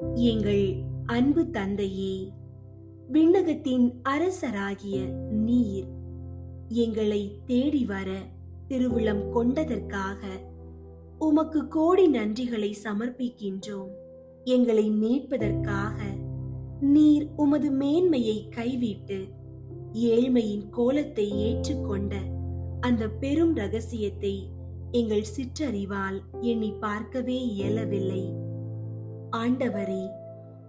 எங்கள் அன்பு தந்தையே விண்ணகத்தின் அரசராகிய நீர் எங்களை தேடி வர திருவுளம் கொண்டதற்காக உமக்கு கோடி நன்றிகளை சமர்ப்பிக்கின்றோம். எங்களை மீட்பதற்காக நீர் உமது மேன்மையை கைவிட்டு ஏழ்மையின் கோலத்தை ஏற்றுக்கொண்ட அந்த பெரும் ரகசியத்தை எங்கள் சிற்றறிவால் எண்ணி பார்க்கவே இயலவில்லை. ஆண்டவரே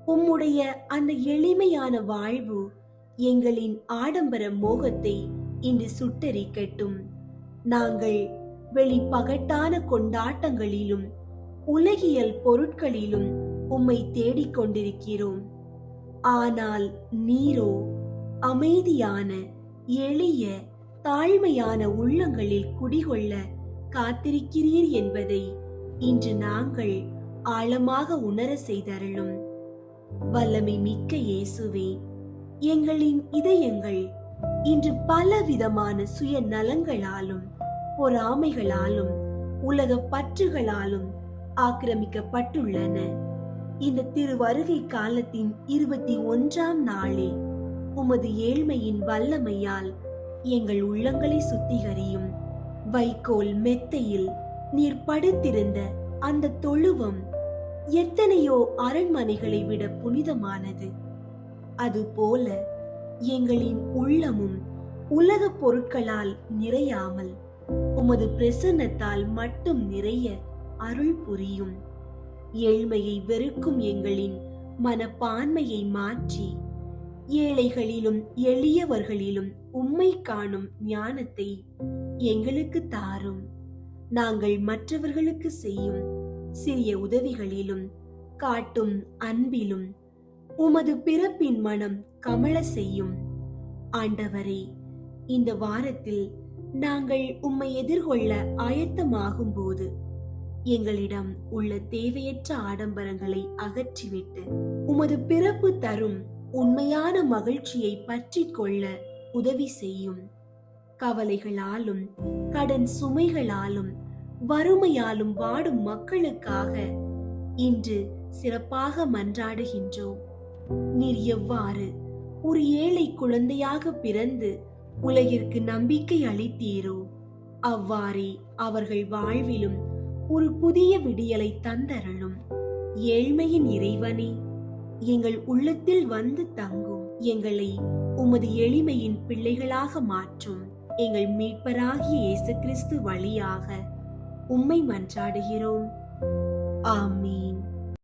உம்முடைய அந்த எளிமையான வாழ்வு எங்களின் ஆடம்பர மோகத்தை இன்று சுட்டரிக்கட்டும். நாங்கள் வெளிப்பகட்டான கொண்டாட்டங்களிலும் உலகியல் பொருட்களிலும் உம்மை தேடிக் கொண்டிருக்கிறோம். ஆனால் நீரோ அமைதியான எளிய தாழ்மையான உள்ளங்களில் குடிகொள்ள காத்திருக்கிறீர் என்பதை இன்று நாங்கள் ஆழமாக உணர செய்தருளும். வல்லமை மிக்க இயேசுவே எங்களின் இதயங்கள் இன்று பலவிதமான சுய நலங்களாலும் பொறாமைகளாலும் உலக பற்றுகளாலும் ஆக்கிரமிக்கப்பட்டுள்ளன. இந்த திருவருகை காலத்தின் இருபத்தி ஒன்றாம் நாளே உமது ஏழ்மையின் வல்லமையால் எங்கள் உள்ளங்களை சுத்திகரியும். வைக்கோல் மெத்தையில் நீர் படுத்திருந்த அந்த தொழுவம் எத்தனையோ அரண்மனைகளை விட புனிதமானது. அதுபோல எங்களின் உள்ளமும் உலக பொருட்களால் நிறையாமல் உமது பிரசன்னத்தால் மட்டும் நிறைய அருள் புரியும். ஏழ்மையை வெறுக்கும் எங்களின் மனப்பான்மையை மாற்றி ஏழைகளிலும் எளியவர்களிலும் உம்மை காணும் ஞானத்தை எங்களுக்கு தாரும். நாங்கள் மற்றவர்களுக்கு செய்யும் சிறிய உதவிகளிலும் காட்டும் அன்பிலும் உமது பிறப்பின் மனம் கமல செய்யும். ஆண்டவரே இந்த வாரத்தில் நாங்கள் உம்மை எதிர்கொள்ள ஆயத்தமாகும் போது எங்களிடம் உள்ள தேவையற்ற ஆடம்பரங்களை அகற்றிவிட்டு உமது பிறப்பு தரும் உண்மையான மகிழ்ச்சியை பற்றி கொள்ள உதவி செய்யும். கவலைகளாலும் கடன் சுமைகளாலும் வறுமையாலும் வாடும் மக்களுக்காக இன்று சிறப்பாக மன்றாடுகின்றோம். நீர் எவ்வாறு ஒரு ஏழை குழந்தையாக பிறந்து உலகிற்கு நம்பிக்கை அளித்தீரோ அவ்வாறே அவர்கள் வாழ்விலும் ஒரு புதிய விடியலை தந்தருளும். ஏழ்மையின் இறைவனே எங்கள் உள்ளத்தில் வந்து தங்கும். எங்களை உமது எளிமையின் பிள்ளைகளாக மாற்றும். எங்கள் மீட்பராகிய இயேசு கிறிஸ்து வழியாக உம்மை மன்றாடுகிறோம். ஆமீன்.